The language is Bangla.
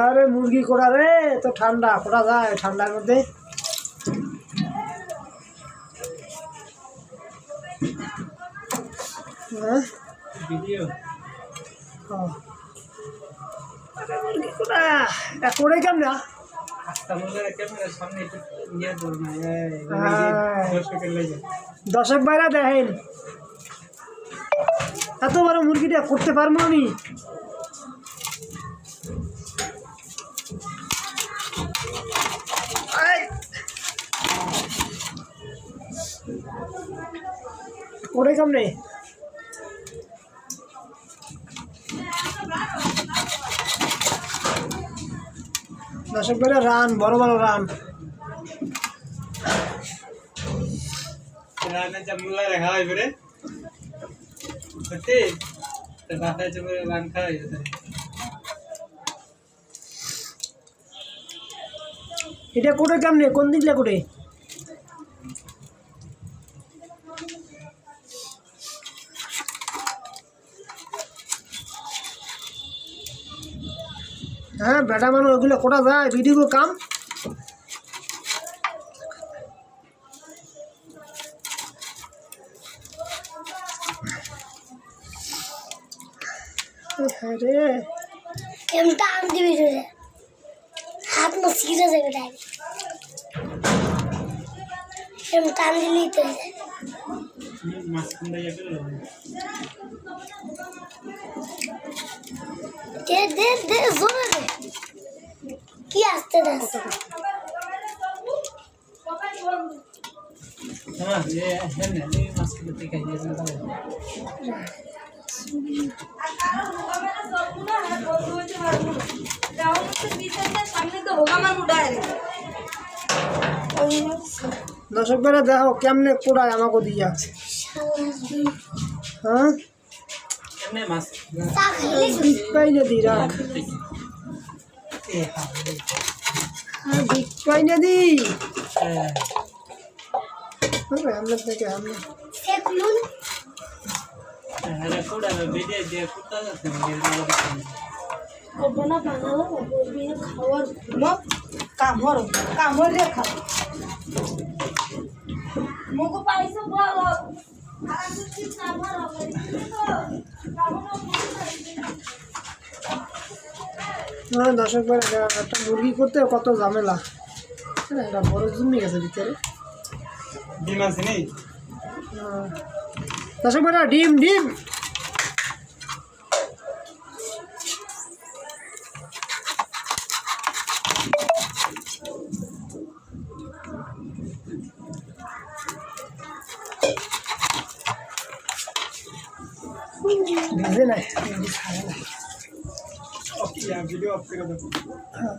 আরে মুরগি করা রে? তো ঠান্ডা করা যায় ঠান্ডার মধ্যে? হ্যাঁ? মুরগি করা এটা কেমন? না হ্যাঁ। দর্শক বাইরা দেখেন। এত বড় মুরগিটা করতে পারব আমি? করে কেমনে দর্শক বাইরা রান, বড় বড় রান। রান্না চামড়া রাখা করে সত্যি? তো বাসায় চলে রান খাওয়া এটা করে কেমনে? কোন দিকলে করে হ্যাঁ বেটা মানুষ, ওগুলো করা যায় ভিডিও কাম। হ্যাঁ রে। কেমন দিবি হাত না সিরে যাবে ডাইরেক্ট তো হয়ে কিনতে গেছিল দে দে দে কি আসতে দাস হ্যাঁ এ হ্যাঁ না এই দর্শক বেলা দেখো কেমনে কোড়ায় আমাকে দিয়া হ্যাঁ? এমনি মাছ? চা খাইলে দিক পাই না দি রাখ। হ্যাঁ দি। আপনার থেকে হ্যাঁ কোড়া মগ পাইছো বল। হ্যাঁ দর্শক একটা মুরগি করতে কত ঝামেলা। হ্যাঁ, এটা বড় জমি গেছে ভিতরে। ডিম আছে নেই হ্যাঁ। দর্শক ডিম ডিম। ভিজে নাই ভিডিও অফ করে দাও হ্যাঁ,